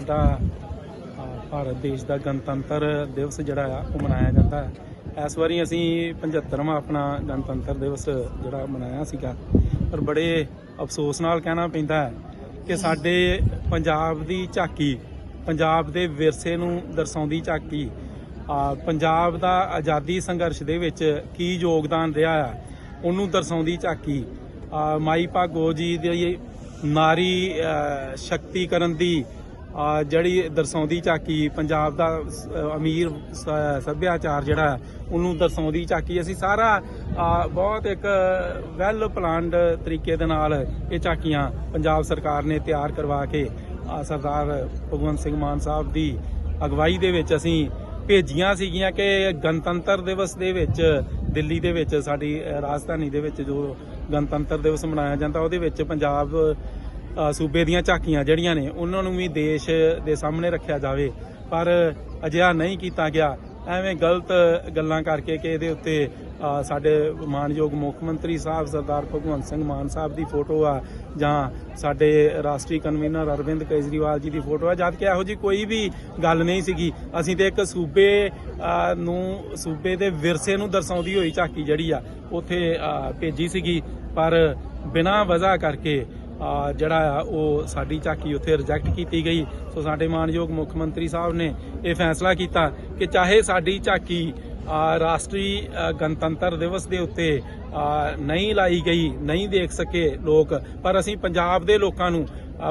ਸਾਡਾ ਭਾਰਤ ਦੇਸ਼ ਦਾ ਗਣਤੰਤਰ ਦਿਵਸ ਜਿਹੜਾ ਆ, ਉਹ ਮਨਾਇਆ ਜਾਂਦਾ ਹੈ। ਇਸ ਵਾਰੀ ਅਸੀਂ 75ਵਾਂ ਆਪਣਾ ਗਣਤੰਤਰ ਦਿਵਸ ਜਿਹੜਾ ਮਨਾਇਆ ਸੀਗਾ। ਪਰ ਬੜੇ ਅਫਸੋਸ ਨਾਲ ਕਹਿਣਾ ਪੈਂਦਾ ਹੈ ਕਿ ਸਾਡੇ ਪੰਜਾਬ ਦੀ ਝਾਕੀ, ਪੰਜਾਬ ਦੇ ਵਿਰਸੇ ਨੂੰ ਦਰਸਾਉਂਦੀ ਝਾਕੀ ਪੰਜਾਬ ਦਾ ਆਜ਼ਾਦੀ ਸੰਘਰਸ਼ ਦੇ ਵਿੱਚ ਕੀ ਯੋਗਦਾਨ ਰਿਹਾ ਆ, ਉਹਨੂੰ ਦਰਸਾਉਂਦੀ ਝਾਕੀ। ਮਾਈ ਭਾਗੋ ਜੀ ਦੀ ਨਾਰੀ ਸ਼ਕਤੀਕਰਨ ਦੀ ਜਿਹੜੀ ਦਰਸਾਉਂਦੀ ਝਾਕੀ ਪੰਜਾਬ ਦਾ ਸ- ਅਮੀਰ ਸ- ਸੱਭਿਆਚਾਰ ਜਿਹੜਾ ਉਹਨੂੰ ਦਰਸਾਉਂਦੀ ਝਾਕੀ। ਅਸੀਂ ਸਾਰਾ ਬਹੁਤ ਇੱਕ ਵੈਲ ਪਲਾਨਡ ਤਰੀਕੇ ਦੇ ਨਾਲ ਇਹ ਝਾਕੀਆਂ ਪੰਜਾਬ ਸਰਕਾਰ ਨੇ ਤਿਆਰ ਕਰਵਾ ਕੇ ਸਰਦਾਰ ਭਗਵੰਤ ਸਿੰਘ ਮਾਨ ਸਾਹਿਬ ਦੀ ਅਗਵਾਈ ਦੇ ਵਿੱਚ ਅਸੀਂ ਭੇਜੀਆਂ ਸੀਗੀਆਂ ਕਿ ਗਣਤੰਤਰ ਦਿਵਸ ਦੇ ਵਿੱਚ, ਦਿੱਲੀ ਦੇ ਵਿੱਚ, ਸਾਡੀ ਰਾਜਧਾਨੀ ਦੇ ਵਿੱਚ ਜੋ ਗਣਤੰਤਰ ਦਿਵਸ ਮਨਾਇਆ ਜਾਂਦਾ, ਉਹਦੇ ਵਿੱਚ ਪੰਜਾਬ ਸੂਬੇ ਦੀਆਂ ਝਾਕੀਆਂ ਜਿਹੜੀਆਂ ਨੇ, ਉਹਨਾਂ ਨੂੰ ਵੀ ਦੇਸ਼ ਦੇ ਸਾਹਮਣੇ ਰੱਖਿਆ ਜਾਵੇ। ਪਰ ਅਜਿਹਾ ਨਹੀਂ ਕੀਤਾ ਗਿਆ। ਐਵੇਂ ਗਲਤ ਗੱਲਾਂ ਕਰਕੇ ਕਿ ਇਹਦੇ ਉੱਤੇ ਸਾਡੇ ਮਾਨਯੋਗ ਮੁੱਖ ਮੰਤਰੀ ਸਾਹਿਬ ਸਰਦਾਰ ਭਗਵੰਤ ਸਿੰਘ ਮਾਨ ਸਾਹਿਬ ਦੀ ਫੋਟੋ ਆ, ਜਾਂ ਸਾਡੇ ਰਾਸ਼ਟਰੀ ਕਨਵੀਨਰ ਅਰਵਿੰਦ ਕੇਜਰੀਵਾਲ ਜੀ ਦੀ ਫੋਟੋ ਆ। ਜਦ ਕਿ ਇਹੋ ਜੀ ਕੋਈ ਵੀ ਗੱਲ ਨਹੀਂ ਸੀਗੀ। ਅਸੀਂ ਤੇ ਇੱਕ ਸੂਬੇ ਨੂੰ, ਸੂਬੇ ਦੇ ਵਿਰਸੇ ਨੂੰ ਦਰਸਾਉਂਦੀ ਹੋਈ ਝਾਕੀ ਜਿਹੜੀ ਆ, ਉੱਥੇ ਭੇਜੀ ਸੀਗੀ। ਪਰ ਬਿਨਾਂ ਵਜ੍ਹਾ ਕਰਕੇ ਜਿਹੜਾ ਆ, ਉਹ ਸਾਡੀ ਝਾਕੀ ਉੱਥੇ ਰਿਜੈਕਟ ਕੀਤੀ ਗਈ। ਸੋ ਸਾਡੇ ਮਾਨਯੋਗ ਮੁੱਖ ਮੰਤਰੀ ਸਾਹਿਬ ਨੇ ਇਹ ਫੈਸਲਾ ਕੀਤਾ ਕਿ ਚਾਹੇ ਸਾਡੀ ਝਾਕੀ ਰਾਸ਼ਟਰੀ ਗਣਤੰਤਰ ਦਿਵਸ ਦੇ ਉੱਤੇ ਨਹੀਂ ਲਾਈ ਗਈ, ਨਹੀਂ ਦੇਖ ਸਕੇ ਲੋਕ, ਪਰ ਅਸੀਂ ਪੰਜਾਬ ਦੇ ਲੋਕਾਂ ਨੂੰ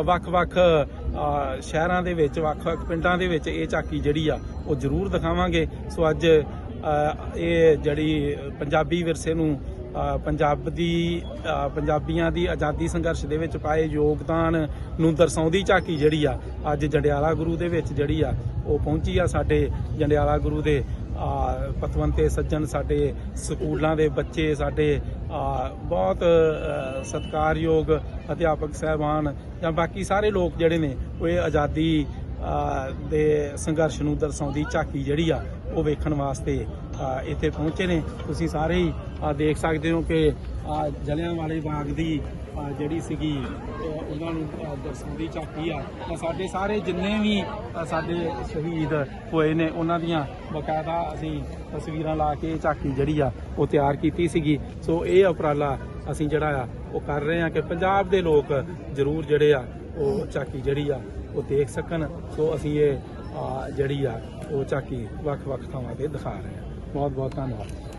ਵੱਖ-ਵੱਖ ਸ਼ਹਿਰਾਂ ਦੇ ਵਿੱਚ, ਵੱਖ-ਵੱਖ ਪਿੰਡਾਂ ਦੇ ਵਿੱਚ ਇਹ ਝਾਕੀ ਜਿਹੜੀ ਆ, ਉਹ ਜ਼ਰੂਰ ਦਿਖਾਵਾਂਗੇ। ਸੋ ਅੱਜ ਇਹ ਜਿਹੜੀ ਪੰਜਾਬੀ ਵਿਰਸੇ ਨੂੰ ਪੰਜਾਬ ਦੀ ਪੰਜਾਬੀਆਂ ਦੀ ਆਜ਼ਾਦੀ ਸੰਘਰਸ਼ ਦੇ ਵਿੱਚ ਪਾਏ ਯੋਗਦਾਨ ਨੂੰ ਦਰਸਾਉਂਦੀ ਝਾਕੀ ਜਿਹੜੀ ਆ, ਅੱਜ ਜੰਡਿਆਲਾ ਗੁਰੂ ਦੇ ਵਿੱਚ ਜਿਹੜੀ ਆ, ਉਹ ਪਹੁੰਚੀ ਆ ਸਾਡੇ ਜੰਡਿਆਲਾ ਗੁਰੂ ਦੇ ਪਤਵੰਤੇ ਸੱਜਣ, ਸਾਡੇ ਸਕੂਲਾਂ ਦੇ ਬੱਚੇ, ਸਾਡੇ ਬਹੁਤ ਸਤਿਕਾਰਯੋਗ ਅਧਿਆਪਕ ਸਹਿਬਾਨ ਜਾਂ ਬਾਕੀ ਸਾਰੇ ਲੋਕ ਜਿਹੜੇ ਨੇ, ਉਹ ਇਹ ਆਜ਼ਾਦੀ ਦੇ ਸੰਘਰਸ਼ ਨੂੰ ਦਰਸਾਉਂਦੀ ਝਾਕੀ ਜਿਹੜੀ ਆ, ਉਹ ਵੇਖਣ ਵਾਸਤੇ ਇੱਥੇ ਪਹੁੰਚੇ ਨੇ। ਤੁਸੀਂ ਸਾਰੇ ਹੀ ਦੇਖ ਸਕਦੇ ਹੋ ਕਿ ਜਲਿਆਂ ਵਾਲੇ ਬਾਗ ਦੀ ਜਿਹੜੀ ਸੀਗੀ ਉਹਨਾਂ ਨੂੰ ਅ, ਦਰਸਾਉਂਦੀ ਝਾਕੀ ਆ। ਤਾਂ ਸਾਡੇ ਸਾਰੇ ਜਿੰਨੇ ਵੀ ਸਾਡੇ ਸ਼ਹੀਦ ਹੋਏ ਨੇ ਉਹਨਾਂ ਦੀਆਂ ਬਕਾਇਦਾ ਅਸੀਂ ਤਸਵੀਰਾਂ ਲਾ ਕੇ ਝਾਕੀ ਜਿਹੜੀ ਆ ਉਹ ਤਿਆਰ ਕੀਤੀ ਸੀਗੀ। ਸੋ ਇਹ ਉਪਰਾਲਾ ਅਸੀਂ ਜਿਹੜਾ ਆ ਉਹ ਕਰ ਰਹੇ ਆ ਕਿ ਪੰਜਾਬ ਦੇ ਲੋਕ ਜ਼ਰੂਰ ਜਿਹੜੇ ਆ ਉਹ ਝਾਕੀ ਜਿਹੜੀ ਆ ਉਹ ਦੇਖ ਸਕਣ। ਸੋ ਅਸੀਂ ਇਹ ਜਿਹੜੀ ਆ ਉਹ ਝਾਕੀ ਵੱਖ-ਵੱਖ ਥਾਵਾਂ ਤੇ ਦਿਖਾ ਰਹੇ ਆ ਬਹੁਤ ਬਹੁਤ ਧੰਨਵਾਦ।